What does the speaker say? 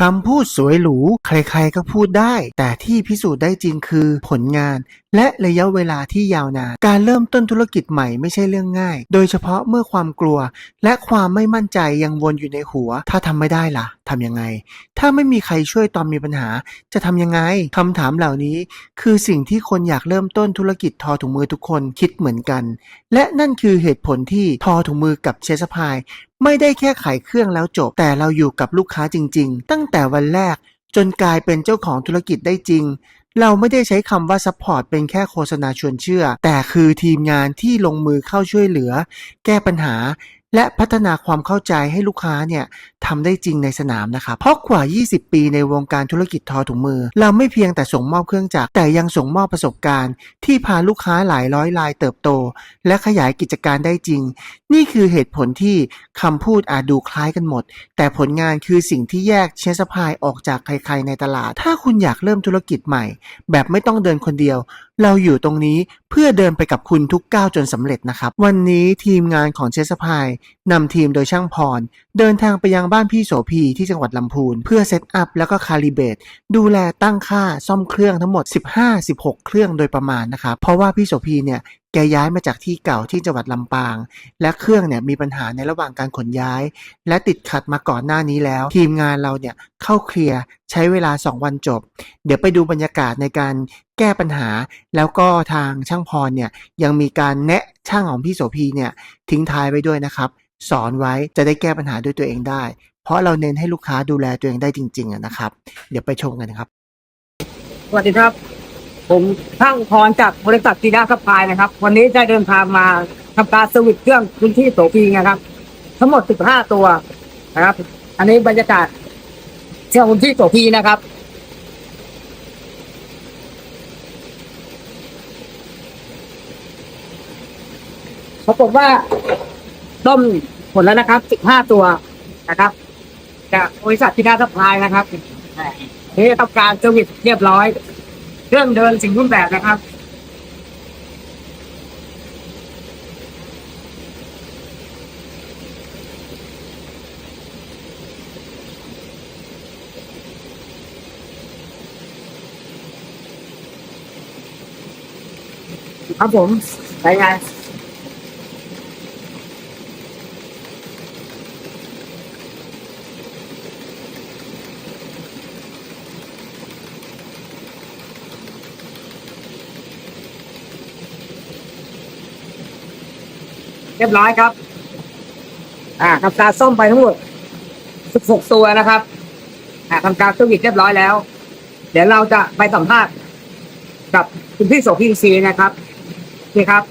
คำพูดสวยหรู ใครๆก็พูดได้ แต่ที่พิสูจน์ได้จริงคือผลงาน และระยะเวลาที่ยาวนาน การเริ่มต้นธุรกิจใหม่ไม่ใช่เรื่องง่าย โดยเฉพาะเมื่อความกลัว และความไม่มั่นใจยังวนอยู่ในหัว ถ้าทำไม่ได้ล่ะทำยังไง ถ้าไม่มีใครช่วยตอนมีปัญหา จะทำยังไงคำถามเหล่านี้ คือสิ่งที่คนอยากเริ่มต้นธุรกิจทอถุงมือทุกคนคิดเหมือนกัน และนั่นคือเหตุผลที่ทอถุงมือกับเชสพายไม่ได้แค่ขายเครื่องแล้วจบ แต่เราอยู่กับลูกค้าจริง ๆ ตั้งแต่วันแรกจนกลายเป็นเจ้าของธุรกิจได้จริง เราไม่ได้ใช้คำว่าซัพพอร์ตเป็นแค่โฆษณาชวนเชื่อ แต่คือทีมงานที่ลงมือเข้าช่วยเหลือ แก้ปัญหา และพัฒนาความเข้าใจให้ลูกค้าเนี่ยทำได้จริงในสนามนะครับเพราะกว่า 20 ปีในวงการธุรกิจทอถุงมือ เราไม่เพียงแต่ส่งมอบเครื่องจักรแต่ยังส่งมอบประสบการณ์ ที่พาลูกค้าหลายร้อยรายเติบโต และขยายกิจการได้จริง นี่คือเหตุผลที่คำพูดอาจดูคล้ายกันหมด แต่ผลงานคือสิ่งที่แยกเชสพายออกจากใครๆในตลาด ถ้าคุณอยากเริ่มธุรกิจใหม่ แบบไม่ต้องเดินคนเดียวเราอยู่ตรงนี้เพื่อเดินไปกับคุณทุกก้าวจนสำเร็จนะครับ วันนี้ทีมงานของเชสพายนำทีมโดยช่างพร เดินทางไปยังบ้านพี่โสพีที่จังหวัดลำพูน เพื่อเซตอัพแล้วก็คาลิเบตดูแลตั้งค่าซ่อมเครื่องทั้งหมด 15-16 เครื่องโดยประมาณนะครับ เพราะว่าพี่โสพีเนี่ย แกย้ายมาจากที่เก่าที่จังหวัดลำปาง และเครื่องเนี่ยมีปัญหาในระหว่างการขนย้าย และติดขัดมาก่อนหน้านี้แล้ว ทีมงานเราเนี่ยเข้าเคลียร์ใช้เวลา 2 วันจบ เดี๋ยวไปดูบรรยากาศในการแก้ปัญหา แล้วก็ทางช่างพรเนี่ยยังมีการแนะช่างของพี่โสพีเนี่ยทิ้งท้ายไว้ด้วยนะครับ สอนไว้จะได้แก้ปัญหาด้วยตัวเองได้ เพราะเราเน้นให้ลูกค้าดูแลตัวเองได้จริงๆนะครับ เดี๋ยวไปชมกันนะครับสวัสดีครับ ผมช่างพรจากบริษัทจีน่าซัพพลายนะครับ วันนี้ได้เดินทางมาทำการสวิตช์เครื่องพื้นที่โสพีนะครับ ทั้งหมด 15 ตัวนะครับ อันนี้บรรยากาศเที่ยวพื้นที่โสพีนะครับเขาบอกว่าต้มผลแล้วนะครับ 15 ตัวนะครับ จากบริษัทจีน่าซัพพลายนะครับนี่ทำการเซอร์วิสเรียบร้อย เครื่องเดินสิ่งรูปแบบนะครับครับผมไปไง เรียบร้อยครับ อ่าทำการซ่อมไปทั้งหมด16ตัวนะครับ อ่าทำการสวิตช์เรียบร้อยแล้ว เดี๋ยวเราจะไปสัมภาษณ์กับคุณพี่โสพีซีนะครับนี่ครับ